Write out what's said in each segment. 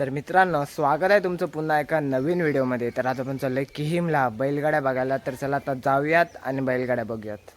तर मित्रांनो स्वागत आहे तुमचं पुन्हा एका नवीन व्हिडिओमध्ये. तर आज आपण चाललो आहे किहिमला बैलगाड्या बघायला. तर चला आता जाऊयात आणि बैलगाड्या बघूयात.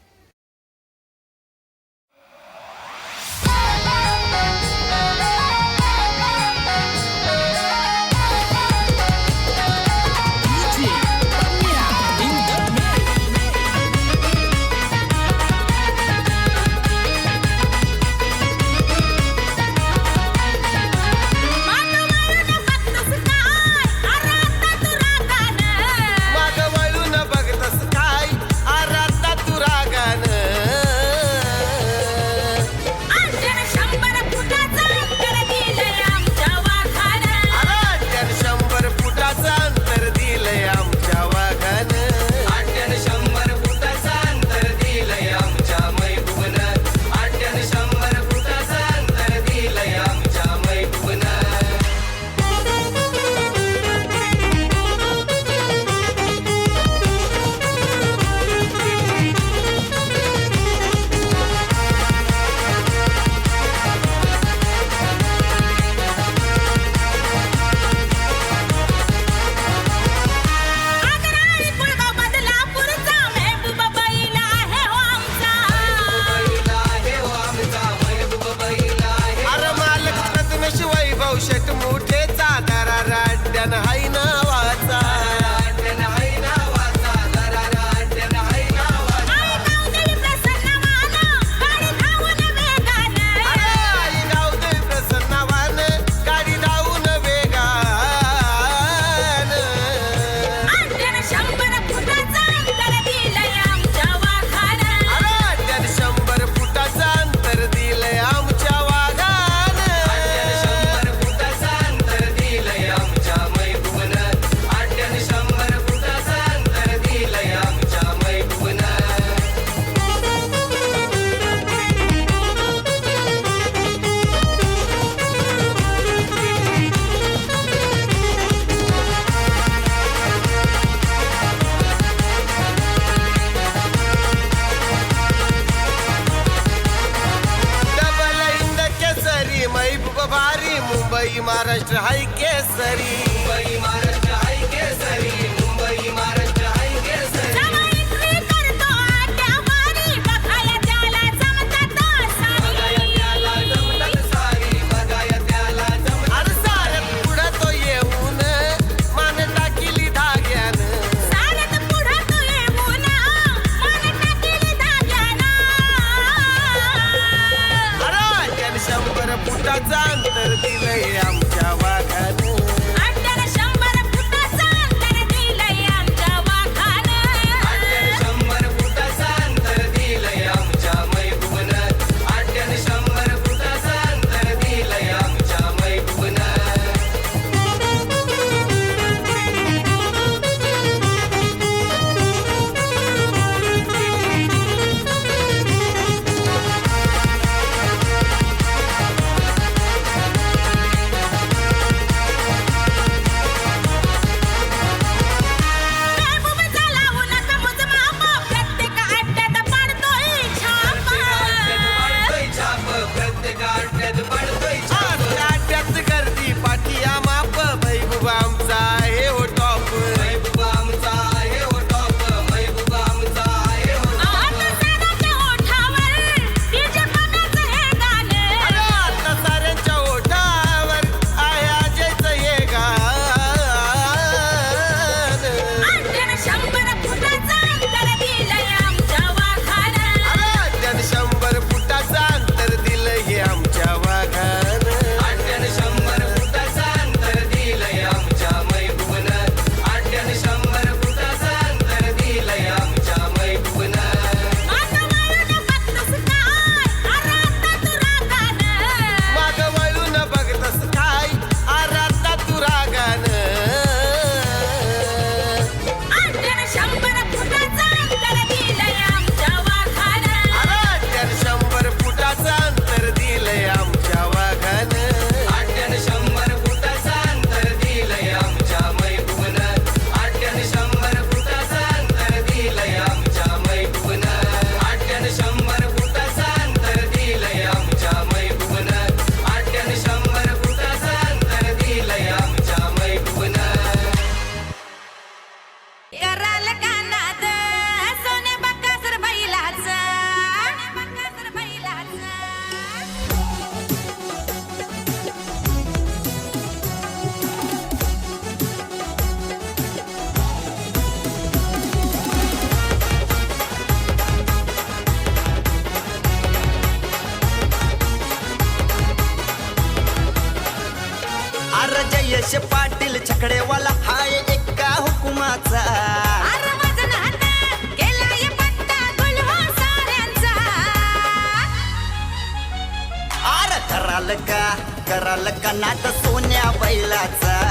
करालका का का नाट सोन्या बैलाचा.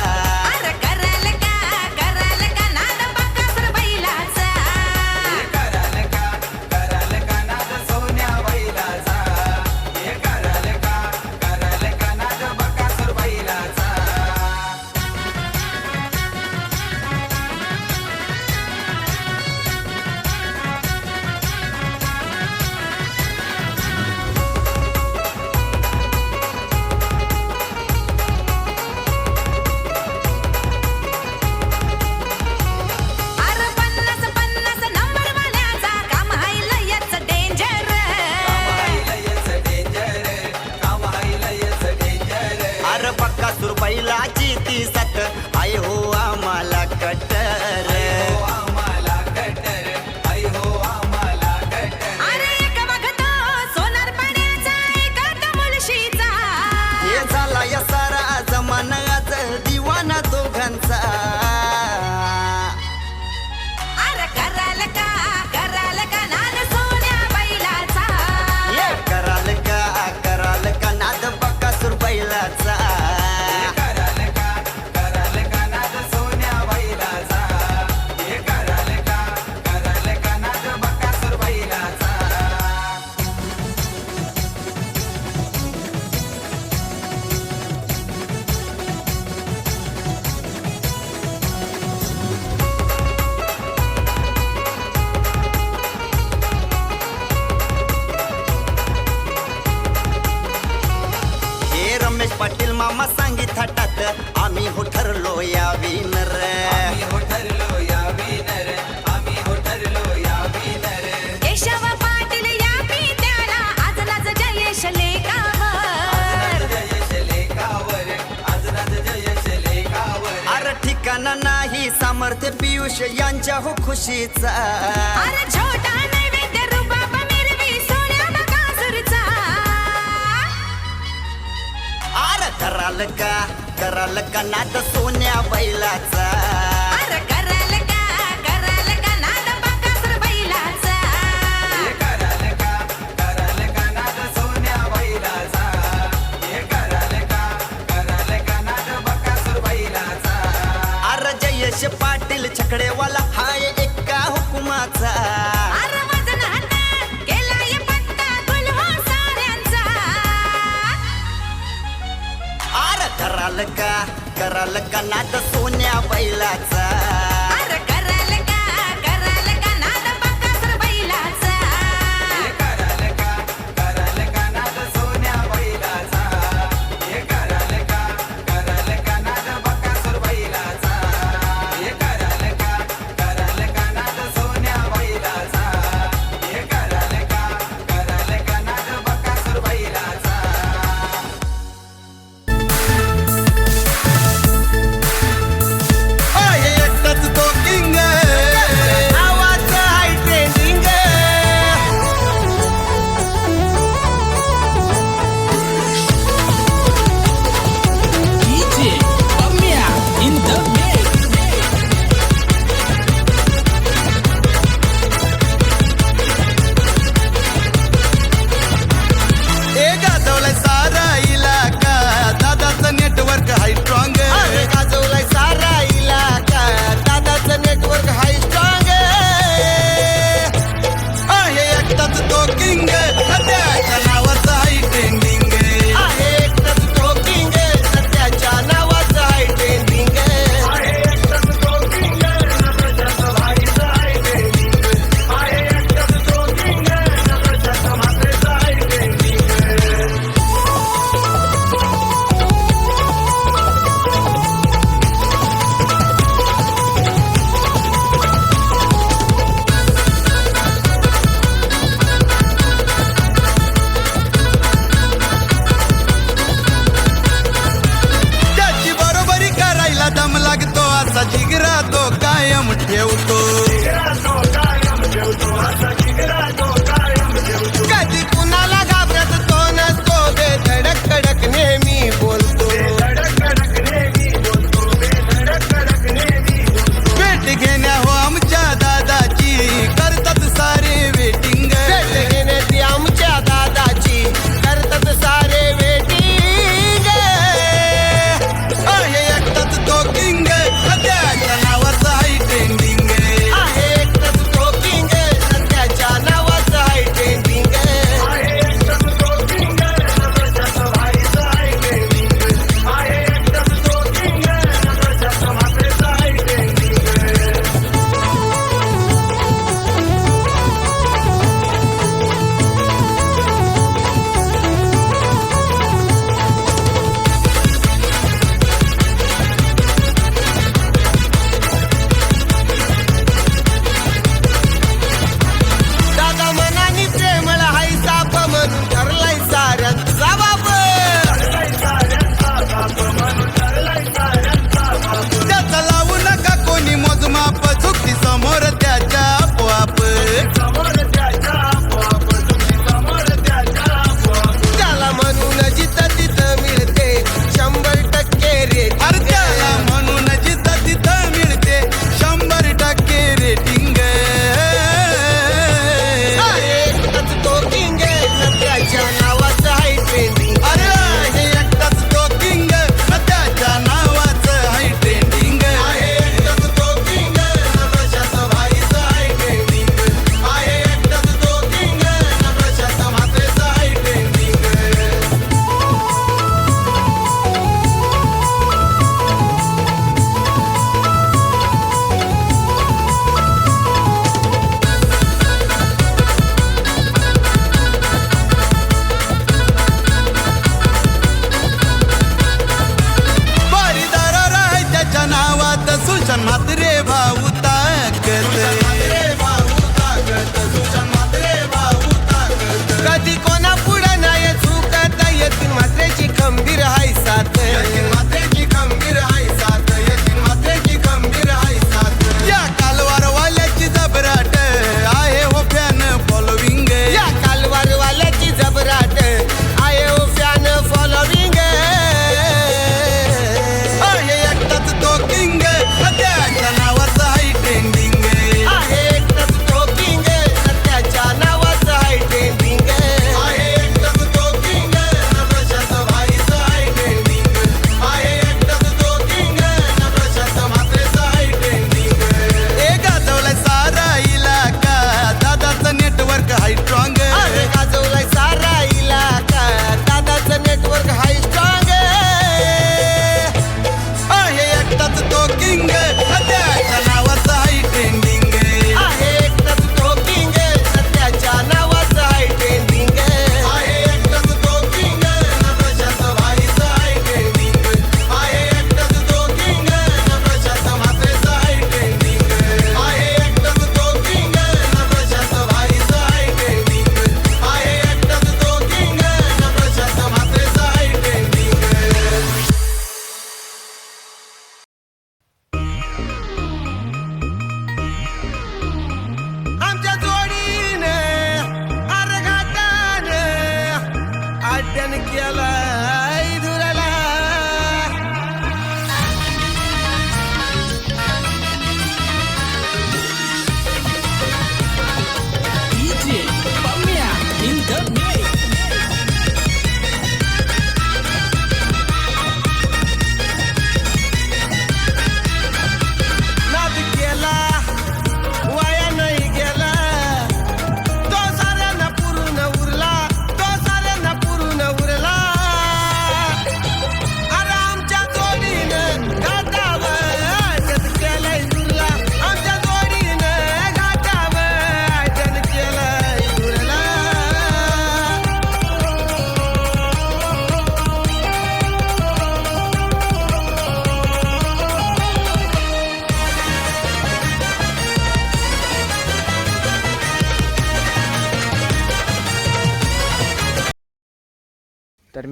पियुष यांच्या हो खुशीचा. अरे छोटा नैवेद्य रुबाब मिरवी सोन्या अरे कराल का? कराल का नाद सोन्या बैलाचा? I like the. जिगरा तो कायम ठेवतो.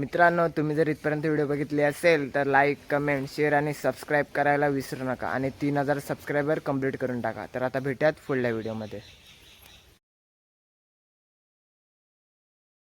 मित्रांनो तुम्ही जर इथपर्यंत व्हिडिओ बघितली असेल तर लाईक कमेंट शेअर आणि सबस्क्राईब करायला विसरू नका. आणि तीन हजार सबस्क्रायबर कंप्लीट करून टाका. तर आता भेटूयात पुढल्या व्हिडिओमध्ये